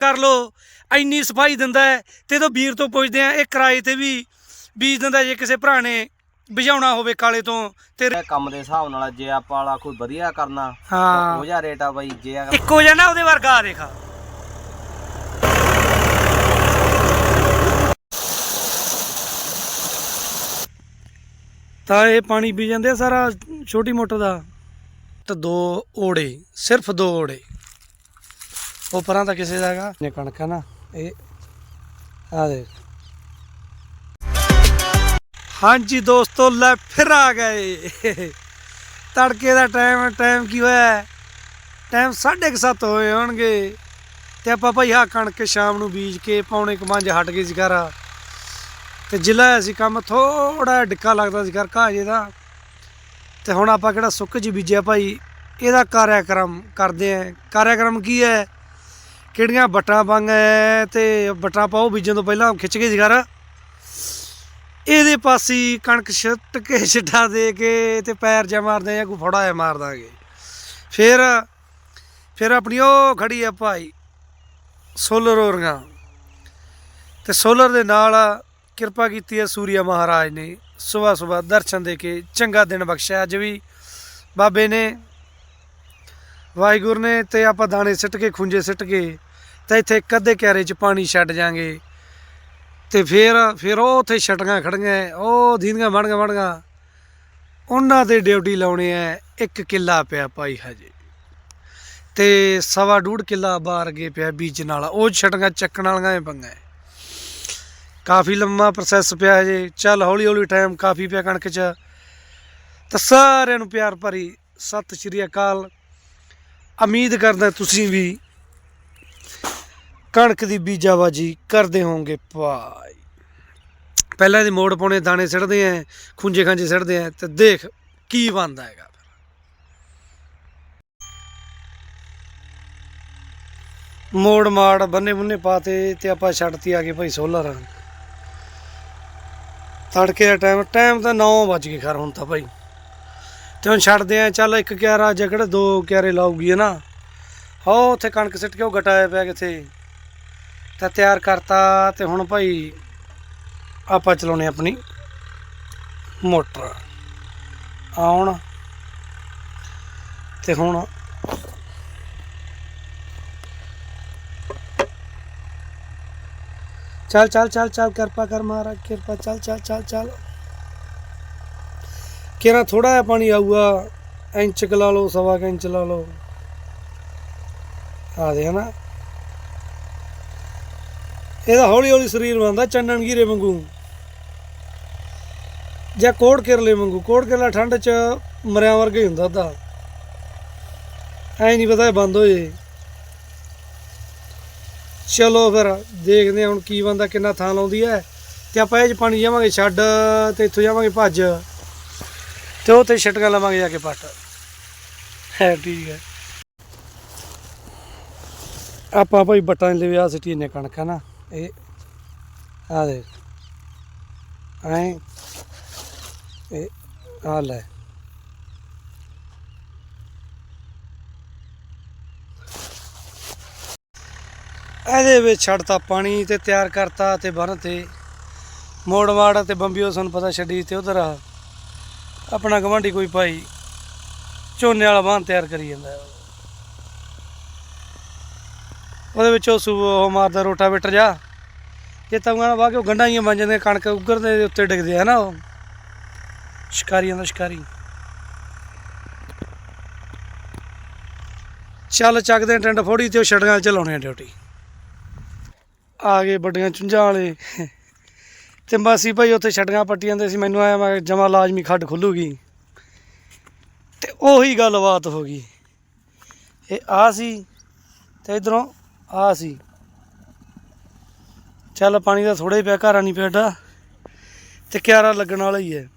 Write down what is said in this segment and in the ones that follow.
ਕਰ ਲੋ। ਇੰਨੀ ਸਫ਼ਾਈ ਦਿੰਦਾ ਹੈ ਤੇ ਜਦੋਂ ਵੀਰ ਤੋਂ ਪੁੱਛਦੇ ਆ ਇਹ ਕਿਰਾਏ ਤੇ ਵੀ ਬੀਜ ਦਿੰਦਾ ਜੇ ਕਿਸੇ ਭਰਾ ਨੇ ਭਜਾਉਣਾ ਹੋਵੇ ਕਾਲੇ ਤੋਂ ਤੇ ਇਹ ਕੰਮ ਦੇ ਹਿਸਾਬ ਨਾਲ ਜੇ ਆਪਾਂ ਵਾਲਾ ਕੋਈ ਵਧੀਆ ਕਰਨਾ ਹਾਂ। ਉਹ ਜਿਹਾ ਰੇਟ ਆ ਬਾਈ ਜੇ ਅਗਰ ਇੱਕੋ ਜਿਹਾ ਨਾ ਉਹਦੇ ਵਰਗਾ ਆ ਦੇਖਾ। ਤਾਂ ਇਹ ਪਾਣੀ ਪੀ ਜਾਂਦੇ ਆ ਸਾਰਾ ਛੋਟੀ ਮੋਟਰ ਦਾ। ਤੇ ਦੋ ਓੜੇ ਸਿਰਫ ਦੋ ਓੜੇ। ਉਹ ਪਰਾਂ ਤਾਂ ਕਿਸੇ ਦਾ ਹੈਗਾ। ਨੇ ਕਣਕ ਹੈ ਨਾ, ਇਹ ਆ ਦੇਖ। ਹਾਂਜੀ ਦੋਸਤੋ, ਲੈ ਫਿਰ ਆ ਗਏ। ਤੜਕੇ ਦਾ ਟਾਈਮ ਟਾਈਮ ਕੀ ਹੋਇਆ? ਟਾਈਮ 7:30 ਹੋਏ ਹੋਣਗੇ। ਤੇ ਆਪਾਂ ਭਾਈ ਆ ਕਣਕ ਸ਼ਾਮ ਨੂੰ ਬੀਜ ਕੇ ਪੌਣੇ ਕੁ ਹਟ ਗਏ ਸੀ ਘਰ। ਤੇ ਜ਼ਿਲ੍ਹਾ ਅਸੀਂ ਕੰਮ ਥੋੜਾ ਡਿੱਕਾ ਲੱਗਦਾ ਸੀ ਘਰ ਘਾਜੇ ਦਾ। ਤੇ ਹੁਣ ਆਪਾਂ ਕਿਹੜਾ ਸੁੱਕ ਜੀ ਬੀਜਿਆ ਭਾਈ? ਇਹਦਾ ਕਾਰਿਆਕਰਮ ਕਰਦੇ ਆਂ। ਕਾਰਿਆਕਰਮ ਕੀ ਹੈ? ਕਿਹੜੀਆਂ ਬੱਟਾਂ ਪਾਈਆਂ ਤੇ ਬੱਟਾਂ ਪਾਓ ਬੀਜਣ ਤੋਂ ਪਹਿਲਾਂ ਖਿੱਚ ਕੇ ਸੀ ਇਹਦੇ ਪਾਸੀ ਕਣਕ ਛੱਟ ਕੇ ਛਿੱਟਾ ਦੇ ਕੇ ਤੇ ਪੈਰ ਜਾ ਮਾਰਦੇ ਆ, ਕੋਈ ਫੜਾ ਜਾ ਮਾਰ ਦਾਂਗੇ। ਫਿਰ ਫਿਰ ਆਪਣੀ ਉਹ ਖੜੀ ਆ ਭਾਈ, ਸੋਲਰ ਹੋਰੀਆਂ। ਤੇ ਸੋਲਰ ਦੇ ਨਾਲ ਕਿਰਪਾ ਕੀਤੀ ਹੈ ਸੂਰਿਆ ਮਹਾਰਾਜ ਨੇ ਸਵੇਰ ਸਵੇਰ ਦਰਸ਼ਨ ਦੇ ਕੇ ਚੰਗਾ ਦਿਨ ਬਖਸ਼ਿਆ। ਅੱਜ ਵੀ ਬਾਬੇ ਨੇ ਵਾਹਿਗੁਰੂ ਨੇ ਤੇ ਆਪਾਂ ਦਾਣੇ ਸਿੱਟ ਕੇ, ਖੁੰਝੇ ਸਿੱਟ ਕੇ ਤਾਂ ਇੱਥੇ ਅੱਧੇ ਕਿਆਰੇ 'ਚ ਪਾਣੀ ਛੱਡ ਜਾਾਂਗੇ। ਤੇ ਫਿਰ ਫਿਰ ਉਹ ਉੱਥੇ ਛਟੀਆਂ ਖੜੀਆਂ ਉਹ ਦੀਂਦੀਆਂ ਬਣਗਾ ਬਣਗਾ ਉਹਨਾਂ ਤੇ ਡਿਊਟੀ ਲਾਉਣੀ ਆ ਇੱਕ ਕਿੱਲਾ ਪਿਆ ਭਾਈ ਹਜੇ। ਤੇ ਸਵਾ ਡੂਢ ਕਿੱਲਾ ਬਾਹਰ ਅੱਗੇ ਪਿਆ ਬੀਜਣ ਵਾਲਾ ਉਹ ਛਟੀਆਂ ਚੱਕਣ ਵਾਲੀਆਂ ਹੀ ਪੰਗਾ ਕਾਫੀ ਲੰਮਾ ਪ੍ਰੋਸੈਸ ਪਿਆ ਹਜੇ। ਚੱਲ ਹੌਲੀ ਹੌਲੀ ਟਾਈਮ ਕਾਫੀ ਪਿਆ ਕਣਕ 'ਚ। ਤਾਂ ਸਾਰਿਆਂ ਨੂੰ ਪਿਆਰ ਭਰੀ ਸਤਿ ਸ਼੍ਰੀ ਅਕਾਲ। ਉਮੀਦ ਕਰਦਾ ਤੁਸੀਂ ਵੀ ਕਣਕ ਦੀ ਬੀਜਾਬਾਜੀ ਕਰਦੇ ਹੋਵੋਗੇ। ਭਾਈ। ਪਹਿਲਾਂ ਇਹਦੇ ਮੋੜ ਪਾਉਣੇ, ਦਾਣੇ ਸਿੱਟਦੇ ਆ ਖੁੰਝੇ ਖਾਂਜੇ ਸਿੱਟਦੇ ਆ ਤੇ ਦੇਖ ਕੀ ਬਣਦਾ ਹੈਗਾ। ਮੋੜ ਮਾੜ ਬੰਨੇ ਬੰਨੇ ਪਾਤੇ ਤੇ ਆਪਾਂ ਛੱਡਤੀ ਆ ਗਏ ਭਾਈ ਸੋਲਰ ਤੜਕੇ ਦਾ ਟਾਈਮ ਟਾਈਮ ਤਾਂ 9 ਵੱਜ ਗਏ ਖਰ ਹੁਣ ਤਾਂ ਭਾਈ। ਤੇ ਹੁਣ ਛੱਡਦੇ ਆ, ਚੱਲ ਇੱਕ ਕਿਆਰਾ ਜਗੜ ਦੋ ਕਿਆਰੇ ਲਾਉਗੀ ਨਾ। ਹੋ ਉੱਥੇ ਕਣਕ ਸਿੱਟ ਕੇ ਉਹ ਗਟਾਇਆ ਪਿਆ ਕਿੱਥੇ ਤਾਂ ਤਿਆਰ ਕਰਤਾ ਤੇ ਹੁਣ ਭਾਈ ਆਪਾਂ ਚਲਾਉਣੇ ਆਪਣੀ ਮੋਟਰ। ਆਉਣ। ਤੇ ਹੁਣ ਚੱਲ ਚੱਲ ਚੱਲ ਚੱਲ, ਕਿਰਪਾ ਕਰ ਮਹਾਰਾਜ, ਕਿਰਪਾ, ਚੱਲ ਚੱਲ ਚੱਲ ਚੱਲ। ਕਿਹੜਾ ਥੋੜਾ ਜਿਹਾ ਪਾਣੀ ਆਊਗਾ, ਇੰਚ ਕੁ ਲਾ ਲਓ, ਸਵਾ ਕੁ ਇੰਚ ਲਾ ਲਓ। ਆ ਦੇ ਹਨਾ। ਇਹਦਾ ਹੌਲੀ ਹੌਲੀ ਸਰੀਰ ਬਣਦਾ ਚੰਨਣ ਗੀਰੇ ਵਾਂਗੂ। ਜਾਂ ਕੋੜ ਕਿਰਲੇ ਵਾਂਗੂ। ਕੋੜ ਕਿਰਲਾ ਠੰਡ ਚ ਮਰਿਆ ਵਰਗਾ ਹੀ ਹੁੰਦਾ ਉਹਦਾ ਐ ਨਹੀਂ ਪਤਾ ਬੰਦ ਹੋ ਜੇ ਚਲੋ ਫਿਰ, ਦੇਖਦੇ ਹਾਂ ਹੁਣ ਕੀ ਬੰਦਾ ਕਿੰਨਾ ਥਾਂ ਲਾਉਂਦੀ ਹੈ। ਤੇ ਆਪਾਂ ਇਹ ਚ ਪਾਣੀ ਜਾਵਾਂਗੇ ਛੱਡ ਤੇ ਇੱਥੋਂ ਜਾਵਾਂਗੇ ਭੱਜ। ਤੇ ਉਹ ਛਟਕਾਂ ਲਵਾਂਗੇ ਜਾ ਕੇ ਪੱਟ। ਹੈ, ਠੀਕ ਹੈ। ਆਪਾਂ ਭਾਈ ਬਟਾਂ ਦੇ ਵਿਆਹ ਸਿੱਟੀ ਨੇ ਹੈ ਨਾ? ਇਹ ਆ ਦੇਖ। ਐ। ਇਹ ਆ ਲੈ। ਇਹਦੇ ਵਿੱਚ ਛੱਡਤਾ ਪਾਣੀ ਤੇ ਤਿਆਰ ਕਰਤਾ ਤੇ ਬੰਨ ਤੇ ਮੋੜ ਮਾੜ ਤੇ ਬੰਬੀਓ ਸਾਨੂੰ ਪਤਾ ਛੱਡੀ ਤੇ ਉਧਰ ਆਪਣਾ ਗਵਾਂਢੀ ਕੋਈ ਭਾਈ ਝੋਨੇ ਵਾਲਾ ਬਾਂਹ ਤਿਆਰ ਕਰੀ ਜਾਂਦਾ। ਉਹਦੇ ਵਿੱਚ ਉਹ ਸੂ, ਉਹ ਮਾਰਦਾ ਰੋਟਾਵੇਟਰ ਜਾ ਜੇ ਤੰਗਾਂ ਵਾਹ ਕੇ ਉਹ ਗੰਢਾਂ ਹੀ ਬਣ ਜਾਂਦੀਆਂ, ਕਣਕ ਉੱਗਰਦੇ ਦੇ ਉੱਤੇ ਡਿੱਗਦੇ ਆ ਨਾ ਉਹ। ਸ਼ਿਕਾਰੀਆਂ ਦਾ ਸ਼ਿਕਾਰੀ। ਚੱਲ ਚੱਕਦੇ ਆਂ ਟੰਡ ਫੋੜੀ ਤੇ ਉਹ ਛੜੀਆਂ ਚਲਾਉਣੇ ਡਿਊਟੀ। ਆ ਗਏ ਵੱਡੀਆਂ ਚੁੰਝਾਂ ਵਾਲੇ। ਤੇ ਮਾਸੀ ਭਾਈ, ਉੱਥੇ ਛੜੀਆਂ ਪੱਟੀਆਂ ਦੇ ਸੀ, ਮੈਨੂੰ ਆਇਆ ਮੈਂ ਜਮਾ ਲਾਜ਼ਮੀ ਖੱਡ ਖੁੱਲੂਗੀ। ਤੇ ਉਹੀ ਗੱਲਬਾਤ ਹੋ ਗਈ। ਇਹ ਆ ਸੀ ਤੇ ਇਧਰੋਂ ਆ ਸੀ। ਚੱਲ ਪਾਣੀ ਦਾ ਥੋੜਾ ਹੀ ਪਿਆ, ਘਾਰਾ ਨਹੀਂ ਪਿਆਡਾ ਤੇ ਕਿਆਰਾ ਲੱਗਣ ਵਾਲਾ ਹੀ ਹੈ।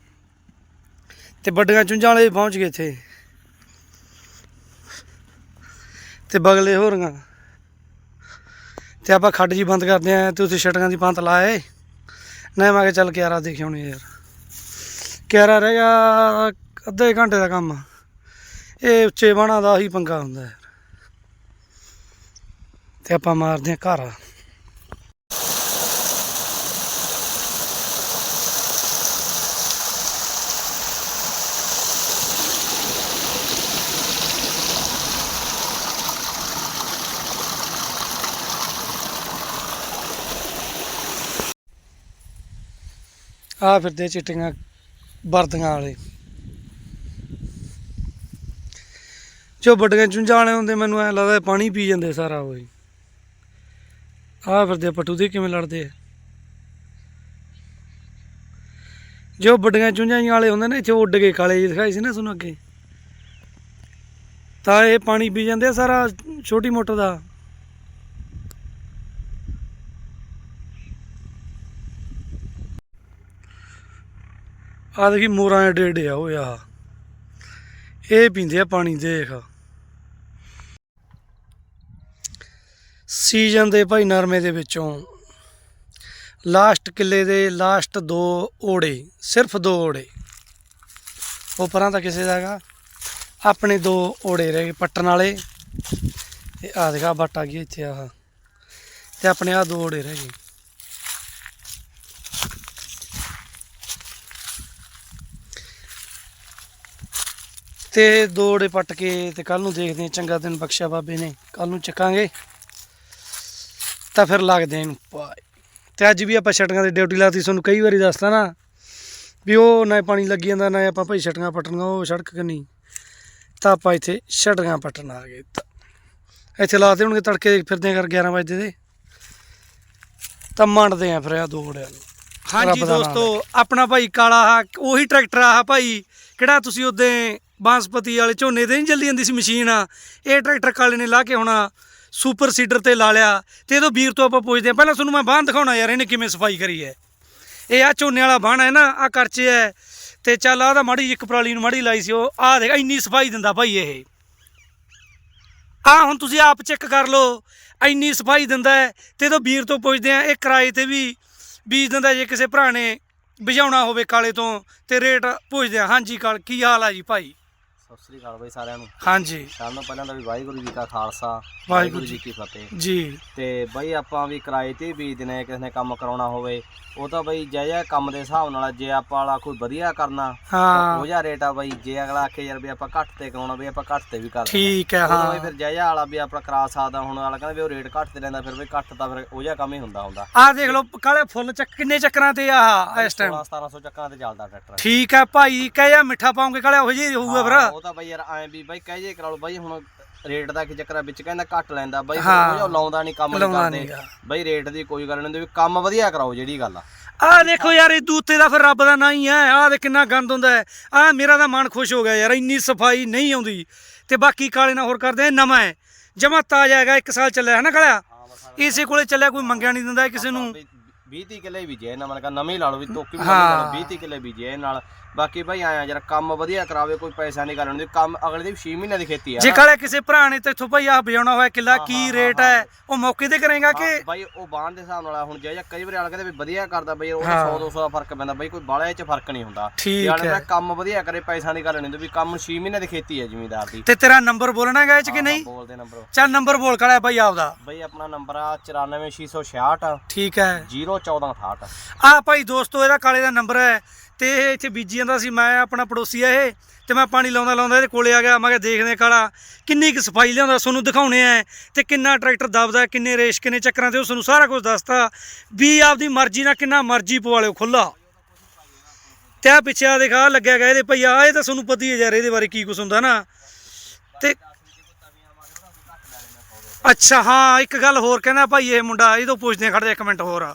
ਤੇ ਵੱਡੀਆਂ ਚੁੰਝਾਂ ਵਾਲੇ ਪਹੁੰਚ ਗਏ ਇੱਥੇ। ਤੇ ਬਗਲੇ ਹੋ ਰਹੀਆਂ ਤੇ ਆਪਾਂ ਖੱਡ ਜੀ ਬੰਦ ਕਰਦੇ ਆਂ, ਤੇ ਉੱਥੇ ਛਟਕਾਂ ਦੀ ਪੰਤ ਲਾਏ। ਨਹੀਂ, ਮੈਂ ਕਿਹਾ ਚੱਲ ਕਿਆਰਾ ਦੇਖਿਆ ਹੁਣ ਯਾਰ। ਕਿਆਰਾ ਰਹਿ ਗਿਆ ਅੱਧੇ ਘੰਟੇ ਦਾ ਕੰਮ। ਇਹ ਉੱਚੇ ਬਾਣਾ ਦਾ ਹੀ ਪੰਗਾ ਹੁੰਦਾ ਹੈ ਤੇ ਆਪਾਂ ਮਾਰਦੇ ਆ ਘਰ। ਆ ਫਿਰਦੇ ਚਿੱਟੀਆਂ ਵਰਦੀਆਂ ਵਾਲੇ। ਜੋ ਵੱਡੀਆਂ ਚੁੰਝਾਂ ਵਾਲੇ ਹੁੰਦੇ, ਮੈਨੂੰ ਐ ਲੱਗਦਾ ਪਾਣੀ ਪੀ ਜਾਂਦੇ ਸਾਰਾ ਉਹ ਹੀ। ਆ ਫਿਰਦੇ ਪਟੂ ਦੇ ਕਿਵੇਂ ਲੜਦੇ ਆ। ਜੋ ਵੱਡੀਆਂ ਚੁੰਝਾਂ ਵਾਲੇ ਹੁੰਦੇ ਨੇ, ਇੱਥੇ ਉੱਡ ਕੇ ਕਾਲੇ ਜੀ ਦਿਖਾਈ ਸੀ ਨਾ ਤੁਹਾਨੂੰ ਅੱਗੇ। ਤਾਂ ਇਹ ਪਾਣੀ ਪੀ ਜਾਂਦੇ ਆ ਸਾਰਾ ਛੋਟੀ ਮੋਟਰ ਦਾ। ਆ ਦੇਖੀ ਮੋਰਾਂ ਏਡੇ ਏਡੇ ਆ ਓਏ ਆ ਇਹ ਪੀਂਦੇ ਆ ਪਾਣੀ, ਦੇਖ। ਸੀਜ਼ਨ ਦੇ ਭਾਈ ਨਰਮੇ ਦੇ ਵਿੱਚੋਂ। ਲਾਸਟ ਕਿੱਲੇ ਦੇ ਲਾਸਟ ਦੋ ਓੜੇ, ਸਿਰਫ ਦੋ ਓੜੇ। ਉਹ ਪਰਾਂ ਤਾਂ ਕਿਸੇ ਦਾ ਹੈਗਾ। ਆਪਣੇ ਦੋ ਓੜੇ ਰਹਿ ਗਏ ਪੱਟਣ ਵਾਲੇ। ਤੇ ਆ ਦੇਖਾ ਬੱਟ ਆ ਗਈ ਇੱਥੇ ਆਹ। ਤੇ ਆਪਣੇ ਆ ਦੋ ਓੜੇ ਰਹਿ ਗਏ। ਤੇ ਦੋ ਓੜੇ ਪੱਟ ਕੇ ਤੇ ਕੱਲ ਨੂੰ ਦੇਖਦੇ ਹਾਂ ਚੰਗਾ ਦਿਨ ਬਖਸ਼ਿਆ ਬਾਬੇ ਨੇ ਕੱਲ ਨੂੰ ਚੱਕਾਂਗੇ। ਤਾਂ ਫਿਰ ਲੱਗਦੇ ਇਹਨੂੰ ਪਾਏ ਤੇ ਅੱਜ ਵੀ ਆਪਾਂ ਛਟਕਾਂ ਦੀ ਡਿਊਟੀ ਲਾਤੀ ਤੁਹਾਨੂੰ ਕਈ ਵਾਰੀ ਦੱਸਦਾ ਨਾ ਵੀ ਉਹ ਨਾ ਪਾਣੀ ਲੱਗੀ ਜਾਂਦਾ ਨਾ ਆਪਾਂ ਭਾਈ ਛਟਕਾਂ ਪੱਟਣੀਆਂ ਉਹ ਸੜਕ ਕੰਨੀ ਤਾਂ ਆਪਾਂ ਇੱਥੇ ਛਟਕਾਂ ਪੱਟਣ ਆ ਗਏ। ਇੱਥੇ ਲਾਤੇ ਹੋਣਗੇ ਤੜਕੇ ਫਿਰਦੇ ਕਰ 11 ਵਜੇ ਦੇ। ਤਾਂ ਮੰਡਦੇ ਆ ਫਿਰ ਆ ਦੋ ਨੂੰ। ਹਾਂਜੀ ਦਾ ਦੋਸਤੋ ਆਪਣਾ ਭਾਈ ਕਾਲਾ ਆ ਉਹੀ ਟਰੈਕਟਰ ਆ ਭਾਈ ਕਿਹੜਾ ਤੁਸੀਂ ਉਹਦੇ ਬਾਂਸਪਤੀ ਵਾਲੇ ਝੋਨੇ ਤੇ ਨਹੀਂ ਚੱਲੀ ਜਾਂਦੀ ਸੀ ਮਸ਼ੀਨ। ਆ ਇਹ ਟਰੈਕਟਰ ਕਾਲੇ ਨੇ ਲਾ ਕੇ ਹੋਣਾ ਸੁਪਰ ਸੀਡਰ ਤੇ ਲਾ ਲਿਆ। ਤੇ ਇਹਦੋਂ ਵੀਰ ਤੋਂ ਆਪਾਂ ਪੁੱਛਦੇ ਆ ਪਹਿਲਾਂ ਤੁਹਾਨੂੰ ਮੈਂ ਬਾਹਨ ਦਿਖਾਉਣਾ ਯਾਰ, ਇਹਨੇ ਕਿਵੇਂ ਸਫ਼ਾਈ ਕਰੀ ਹੈ। ਇਹ ਆ ਝੋਨੇ ਵਾਲਾ ਬਾਣ ਹੈ ਨਾ ਆ ਕਰਚੇ ਹੈ। ਤੇ ਚੱਲ ਆਹ ਤਾਂ ਮਾੜੀ ਇੱਕ ਪਰਾਲੀ ਨੂੰ ਮਾੜੀ ਲਾਈ ਸੀ, ਉਹ ਆ ਦੇਖ, ਇੰਨੀ ਸਫ਼ਾਈ ਦਿੰਦਾ ਭਾਈ ਇਹ। ਆ ਹੁਣ ਤੁਸੀਂ ਆਪ ਚੈੱਕ ਕਰ ਲਓ, ਇੰਨੀ ਸਫ਼ਾਈ ਦਿੰਦਾ ਹੈ। ਤੇ ਇਹਦੋਂ ਵੀਰ ਤੋਂ ਪੁੱਛਦੇ ਆ ਇਹ ਕਿਰਾਏ ਤੇ ਵੀ ਬੀਜ ਦਿੰਦਾ ਜੇ ਕਿਸੇ ਭਰਾ ਨੇ ਭਜਾਉਣਾ ਹੋਵੇ ਕਾਲੇ ਤੋਂ, ਤੇ ਰੇਟ ਪੁੱਛਦੇ ਆ ਹਾਂਜੀ ਕਾਲ, ਕੀ ਹਾਲ ਆ ਜੀ ਭਾਈ? ਸਤਿ ਸ੍ਰੀ ਅਕਾਲ ਬਾਈ ਸਾਰਿਆਂ ਨੂੰ। ਹਾਂਜੀ। ਸਾਰਿਆਂ ਨੂੰ ਪਹਿਲਾਂ ਤਾਂ ਵੀ ਵਾਹਿਗੁਰੂ ਜੀ ਕਾ ਖਾਲਸਾ ਵਾਹਿਗੁਰੂ ਜੀ ਕੀ ਫਤਿਹ। ਜੀ। ਤੇ ਬਾਈ ਆਪਾਂ ਵੀ ਕਿਰਾਏ ਤੇ ਬੀਜਦੇ ਨੇ ਕਿਸੇ ਨੇ ਕੰਮ ਕਰਾਉਣਾ ਹੋਵੇ ਉਹ ਤਾਂ ਬਾਈ ਜੈ ਜੈ ਕੰਮ ਦੇ ਹਿਸਾਬ ਨਾਲ ਜੇ ਆਪਾਂ ਵਾਲਾ ਕੋਈ ਵਧੀਆ ਕਰਨਾ ਹਾਂ। ਉਹ ਜਿਹਾ ਰੇਟ ਆ ਬਾਈ। ਜੇ ਅਗਲਾ ਆਖੇ ਯਾਰ ਵੀ ਆਪਾਂ ਘੱਟ ਤੇ ਕਰਾਉਣਾ ਵੀ ਆਪਾਂ ਘੱਟ ਤੇ ਵੀ ਕਰ ਠੀਕ ਹੈ ਹਾਂ। ਫਿਰ ਜੈ ਜੈ ਵਾਲਾ ਵੀ ਆਪਣਾ ਕਰਾ ਸਕਦਾ ਹੁਣ ਵਾਲਾ ਕਹਿੰਦਾ ਵੀ ਉਹ ਰੇਟ ਘੱਟ ਤੇ ਲੈਂਦਾ ਫਿਰ ਵੀ ਘੱਟ ਤਾਂ ਫਿਰ ਉਹ ਜਿਹਾ ਕੰਮ ਹੀ ਹੁੰਦਾ ਹੁੰਦਾ। ਆ ਦੇਖ ਲਓ ਕਾਲੇ ਫੁੱਲ ਚੱਕ ਕਿੰਨੇ ਚੱਕਰਾਂ ਤੇ ਆ ਇਸ ਟਾਈਮ 16 1700 ਚੱਕਾਂ ਤੇ ਚੱਲਦਾ ਟਰੈਕਟਰ। ਠੀਕ ਹੈ ਭਾਈ ਕਹਿ ਜਾ ਮਿੱਠਾ ਪਾਉਂਗੇ ਕਾਲੇ ਉਹ ਜਿਹੀ ਹੋਊਗਾ ਫਿਰ। ਤਾਂ ਬਾਈ ਯਾਰ ਐਂ ਵੀ ਬਾਈ ਕਹਿ ਜੇ ਕਰਾ ਲਓ ਬਾਈ ਹੁਣ ਰੇਟ ਦਾ ਕੀ ਚੱਕਰ ਆ ਵਿੱਚ ਕਹਿੰਦਾ ਘੱਟ ਲੈਂਦਾ ਬਾਈ ਹਾਂ। ਉਹ ਲਾਉਂਦਾ ਨਹੀਂ ਕੰਮ ਨਹੀਂ ਲਾਉਂਦਾ ਕਰਦੇ। ਬਾਈ ਰੇਟ ਦੀ ਕੋਈ ਗੱਲ ਨਹੀਂ ਵੀ ਕੰਮ ਵਧੀਆ ਕਰਾਓ ਜਿਹੜੀ ਗੱਲ ਆ। ਆ ਦੇਖੋ ਯਾਰ ਇਹ ਦੂਤੇ ਦਾ ਫਿਰ ਰੱਬ ਦਾ ਨਾਂ ਹੀ ਹੈ ਆ ਦੇ ਕਿੰਨਾ ਗੰਦ ਹੁੰਦਾ ਹੈ। ਆ ਮੇਰਾ ਤਾਂ ਮਨ ਖੁਸ਼ ਹੋ ਗਿਆ ਯਾਰ ਇੰਨੀ ਸਫ਼ਾਈ ਨਹੀਂ ਆਉਂਦੀ। ਤੇ ਬਾਕੀ ਕਾਲੇ ਨਾਲ ਹੋਰ ਕਰਦੇ ਆ ਨਵਾਂ ਹੈ। ਜਮਾ ਤਾਜ਼ਾ ਹੈਗਾ ਇੱਕ ਸਾਲ ਚੱਲਿਆ ਹੈ ਨਾ ਕਾਲਿਆ? ਇਸੇ ਕੋਲੇ ਚੱਲਿਆ ਕੋਈ ਮੰਗਿਆ ਨਹੀਂ ਦਿੰਦਾ ਕਿਸੇ ਨੂੰ। 20 30 ਕਿੱਲੇ ਬੀਜੇ ਇਹਨਾਂ ਮਤਲਬ ਕਿ ਨਵੇਂ ਲਾ ਲਓ ਵੀ ਤੋਕੀ ਵੀ। ਨਵੀਂ 20 30 ਕਿੱਲੇ ਬੀਜੇ ਇਹ ਨਾਲ। ਬਾਕੀ ਭਾਈ ਆਇਆ ਜਰਾ ਕੰਮ ਵਧੀਆ ਕਰਾਵੇ ਕੋਈ ਪੈਸਾ ਨਹੀਂ ਕਰਨ ਦੀ ਕੰਮ ਅਗਲੇ ਦੀ 6 ਮਹੀਨੇ ਦੀ ਖੇਤੀ ਆ ਜੇ। ਕਾਲੇ ਕਿਸੇ ਭਰਾ ਨੇ ਤੇ ਇੱਥੋਂ ਭਾਈ ਆ ਬਜਾਉਣਾ ਹੋਇਆ ਕਿੱਲਾ ਕੀ ਰੇਟ ਹਾਂ, ਉਹ ਮੌਕੇ ਤੇ ਕਰੇਗਾ ਕਿ? ਬਾਈ ਉਹ ਬਾਣ ਦੇ ਹਿਸਾਬ ਨਾਲ ਹੁਣ ਜੇ ਜਾਂ ਕਈ ਵਾਰ ਵਾਲਾ ਕਹਿੰਦੇ ਵੀ ਵਧੀਆ ਕਰਦਾ ਬਾਈ ਉਹ ਹਾਂ। 100 200 ਦਾ ਫ਼ਰਕ ਪੈਂਦਾ। ਬਾਈ ਕੋਈ ਬਾਲਾ ਇਹ ਚ ਫ਼ਰਕ ਨਹੀਂ ਹੁੰਦਾ। ਠੀਕ ਦਾ ਹੈ। ਕੰਮ ਵਧੀਆ ਕਰੇ ਪੈਸਾ ਨਹੀਂ ਕਰਨ ਦਿੰਦੇ ਵੀ ਕੰਮ 6 ਮਹੀਨੇ ਦੀ ਖੇਤੀ ਹੈ ਜ਼ਿਮੀਦਾਰ ਦੀ। ਤੇ ਤੇਰਾ ਨੰਬਰ ਬੋਲਣਾ ਇਹ ਚ ਕਿ ਨਹੀਂ? ਬੋਲਦੇ ਨੰਬਰ। ਚੱਲ ਨੰਬਰ ਬੋਲ ਕਾਲਿਆ ਭਾਈ ਆਪਦਾ। ਬਾਈ ਆਪਣਾ ਨੰਬਰ ਆ 94666 ਠੀਕ ਹੈ। 01468 ਆ ਭਾਈ ਦੋਸਤੋ ਇਹਦਾ ਕਾਲੇ ਦਾ ਨੰਬਰ ਹੈ ਤੇ ਇਹ ਇੱਥੇ ਬੀਜੀ ਜਾਂਦਾ ਸੀ, ਮੈਂ ਆਪਣਾ ਪੜੋਸੀ ਆ ਇਹ, ਤੇ ਮੈਂ ਪਾਣੀ ਲਾਉਂਦਾ ਲਾਉਂਦਾ ਇਹਦੇ ਕੋਲੇ ਆ ਗਿਆ, ਮੈਂ ਕਿਹਾ ਦੇਖਦੇ ਹਾਂ ਕਾਲਾ, ਕਿੰਨੀ ਕੁ ਸਫ਼ਾਈ ਲਿਆਉਂਦਾ, ਤੁਹਾਨੂੰ ਦਿਖਾਉਣੇ ਆ, ਤੇ ਕਿੰਨਾ ਟਰੈਕਟਰ ਦਬਦਾ, ਕਿੰਨੇ ਰੇਸ਼, ਕਿੰਨੇ ਚੱਕਰਾਂ ਤੇ ਉਹ ਤੁਹਾਨੂੰ ਸਾਰਾ ਕੁਝ ਦੱਸਤਾ, ਵੀ ਆਪਦੀ ਮਰਜ਼ੀ ਨਾਲ ਕਿੰਨਾ ਮਰਜ਼ੀ ਪਵਾ ਲਿਓ ਖੁੱਲਾ ਤੇ ਆ ਪਿੱਛੇ ਆ ਦਿਖਾ ਲੱਗਿਆ ਗਿਆ ਇਹਦੇ ਭਈਆ ਇਹ ਤਾਂ ਤੁਹਾਨੂੰ ਪਤਾ ਹੀ ਹੈ ਯਾਰ, ਇਹਦੇ ਬਾਰੇ ਕੀ ਕੁਝ ਹੁੰਦਾ ਨਾ। ਤੇ ਅੱਛਾ, ਹਾਂ, ਇੱਕ ਗੱਲ ਹੋਰ ਕਹਿੰਦਾ ਭਾਈ, ਇਹ ਮੁੰਡਾ ਇਹ ਤੋਂ ਪੁੱਛਦੇ ਆ ਖੜ ਜਾ ਇੱਕ ਮਿੰਟ ਹੋਰ।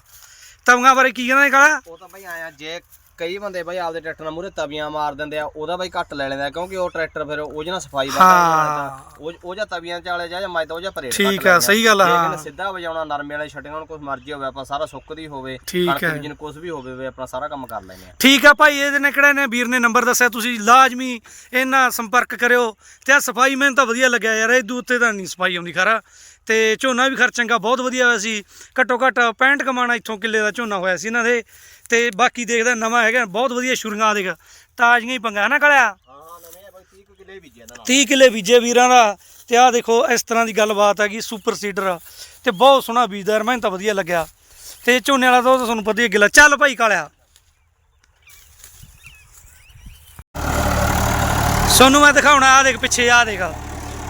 ਤਵੀਆਂ ਬਾਰੇ ਕੀ ਕਹਿੰਦਾ ਇਹ ਕਾਲਾ? ਉਹ ਤਾਂ ਬਾਈ ਆਇਆ ਜੇ ਕਈ ਬੰਦੇ ਬਾਈ ਆਪਦੇ ਟਰੈਕਟਰ ਨਾਲ ਮੂਰੇ ਤਵੀਆਂ ਮਾਰ ਦਿੰਦੇ ਆ ਉਹਦਾ ਬਾਈ ਘੱਟ ਲੈ ਲੈਂਦਾ ਕਿਉਂਕਿ ਉਹ ਟਰੈਕਟਰ ਫਿਰ ਉਹ ਜਿਹਨਾਂ ਸਫ਼ਾਈ। ਬੰਦਾ ਉਹ ਉਹ ਜਾਂ ਤਵੀਆਂ ਚਾਲੇ ਜਾ ਮੈਂ ਤਾਂ ਉਹ ਜਾਂ ਪਰੇਡ ਠੀਕ ਆ, ਸਹੀ ਗੱਲ ਹਾਂ। ਸਿੱਧਾ ਵਜਾਉਣਾ ਨਰਮੇ ਵਾਲੇ ਛੱਡੀਆਂ ਨੂੰ ਕੁਝ ਮਰਜ਼ੀ ਹੋਵੇ ਆਪਾਂ ਸਾਰਾ ਸੁੱਕਦੀ ਹੋਵੇ ਠੀਕ ਹੈ। ਬੀਜਣ ਕੁਝ ਵੀ ਹੋਵੇ ਆਪਣਾ ਸਾਰਾ ਕੰਮ ਕਰ ਲੈਂਦੇ ਆ ਠੀਕ ਆ ਭਾਈ ਇਹਦੇ ਨੇ ਕਿਹੜਾ ਨੇ ਵੀਰ ਨੇ ਨੰਬਰ ਦੱਸਿਆ ਤੁਸੀਂ ਲਾਜ਼ਮੀ ਇਹਨਾਂ ਸੰਪਰਕ ਕਰਿਓ ਤੇ ਸਫ਼ਾਈ ਮੈਨੂੰ ਤਾਂ ਵਧੀਆ ਲੱਗਿਆ ਯਾਰ ਇਹ ਉੱਤੇ ਤਾਂ ਨਹੀਂ ਸਫ਼ਾਈ ਆਉਂਦੀ ਖਰਾ ਤੇ ਝੋਨਾ ਵੀ ਖਰ ਚੰਗਾ, ਬਹੁਤ ਵਧੀਆ ਹੋਇਆ ਸੀ। ਘੱਟੋ ਘੱਟ 65 ਕਮਾਣਾ ਇੱਥੋਂ ਕਿੱਲੇ ਦਾ ਝੋਨਾ ਹੋਇਆ ਸੀ ਇਹਨਾਂ ਦੇ। ਤੇ ਬਾਕੀ ਦੇਖਦਾ ਨਵਾਂ ਹੈਗਾ, ਬਹੁਤ ਵਧੀਆ ਸ਼ੁਰੀਆਂ ਦੇਗਾ ਤਾਜ਼ੀਆਂ ਹੀ ਪੰਗਾ, ਹੈ ਨਾ ਕਲਿਆ? ਹਾਂ ਨਵੇਂ ਬਾਈ 30 ਕਿਲੇ ਬੀਜੇ ਇਹਨਾਂ 30 ਕਿੱਲੇ ਬੀਜੇ ਵੀਰਾਂ ਦਾ। ਤੇ ਆਹ ਦੇਖੋ, ਇਸ ਤਰ੍ਹਾਂ ਦੀ ਗੱਲਬਾਤ ਹੈਗੀ, ਸੁਪਰ ਸੀਡਰ। ਤੇ ਬਹੁਤ ਸੋਹਣਾ ਬੀਜਦਾ ਯਾਰ ਮੈਨੂੰ ਤਾਂ ਵਧੀਆ ਲੱਗਿਆ। ਤੇ ਝੋਨੇ ਵਾਲਾ ਤਾਂ ਉਹ ਤਾਂ ਤੁਹਾਨੂੰ ਵਧੀਆ ਗਿਲਾ। ਚੱਲ ਭਾਈ ਕਾਲਿਆ। ਸੋਨੂੰ ਮੈਂ ਦਿਖਾਉਣਾ ਆ ਦੇਖ ਪਿੱਛੇ ਆ ਦੇਖ।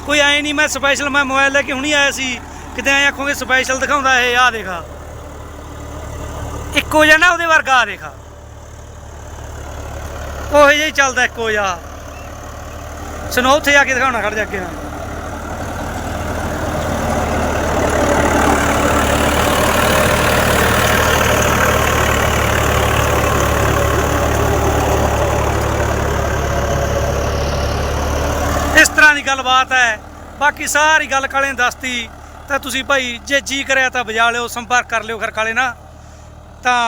ਕੋਈ ਐ ਨਹੀਂ, ਮੈਂ ਸਪੈਸ਼ਲ ਮੈਂ ਮੋਬਾਈਲ ਲੈ ਕੇ ਹੁਣੀ ਆਇਆ ਸੀ। ਕਿਤੇ ਐ ਆਖੋਗੇ ਸਪੈਸ਼ਲ ਦਿਖਾਉਂਦਾ ਇਹ ਆ ਦੇਖ। ਇੱਕੋ ਜਿਹਾ ਨਾ ਉਹਦੇ ਵਰਗਾ ਆ ਦੇਖਾ। ਉਹ ਜਿਹਾ ਚੱਲਦਾ ਇੱਕੋ ਜਿਹਾ। ਸੁਣੋ ਉੱਥੇ ਜਾ ਕੇ ਦਿਖਾਉਣਾ ਖੜ ਜਾ ਅੱਗੇ ਨਾ ਗੱਲਬਾਤ ਹੈ। ਬਾਕੀ ਸਾਰੀ ਗੱਲ ਕਾਲੇ ਨੇ ਦੱਸਤੀ। ਤਾਂ ਤੁਸੀਂ ਭਾਈ ਜੇ ਜੀ ਕਰਿਆ ਤਾਂ ਵਜਾ ਲਿਓ, ਸੰਪਰਕ ਕਰ ਲਿਓ ਖਰ ਕਾਲੇ ਨਾਲ। ਤਾਂ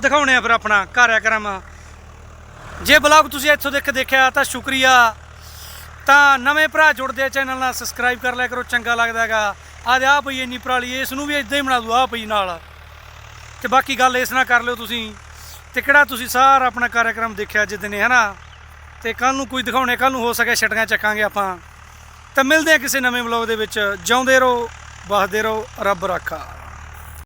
ਦਿਖਾਉਣੇ ਆ ਫਿਰ ਆਪਣਾ ਕਾਰਿਆਕਰਮ। ਜੇ ਬਲੌਗ ਤੁਸੀਂ ਇੱਥੋਂ ਦੇਖ ਦੇਖਿਆ ਤਾਂ ਸ਼ੁਕਰੀਆ। ਤਾਂ ਨਵੇਂ ਭਰਾ ਜੁੜਦੇ ਆ ਚੈਨਲ ਨਾਲ, ਸਬਸਕ੍ਰਾਈਬ ਕਰ ਲਿਆ ਕਰੋ, ਚੰਗਾ ਲੱਗਦਾ ਹੈਗਾ। ਆ ਜਾ ਪਈ ਇੰਨੀ ਪਰਾਲੀ ਇਸ ਨੂੰ ਵੀ ਇਦਾਂ ਹੀ ਬਣਾ ਦੂ ਆ ਪਈ ਨਾਲ। ਤੇ ਬਾਕੀ ਗੱਲ ਇਸ ਨਾਲ ਕਰ ਲਿਓ ਤੁਸੀਂ। ਤੇ ਕਿਹੜਾ ਤੁਸੀਂ ਸਾਰਾ ਆਪਣਾ ਕਾਰਿਆਕਰਮ ਦੇਖਿਆ ਜਿੱਦ ਨੇ ਹਨਾ? ਤੇ ਕੱਲ ਨੂੰ ਕੋਈ ਦਿਖਾਉਣੇ ਕੱਲ ਨੂੰ ਹੋ ਸਕੇ ਛਟੀਆਂ ਚੱਕਾਂਗੇ ਆਪਾਂ। ਤਾਂ ਮਿਲਦੇ ਆ ਕਿਸੇ ਨਵੇਂ ਵਲੌਗ ਦੇ ਵਿੱਚ। ਜਿਉਂਦੇ ਰਹੋ, ਵਸਦੇ ਰਹੋ, ਰੱਬ ਰਾਖਾ।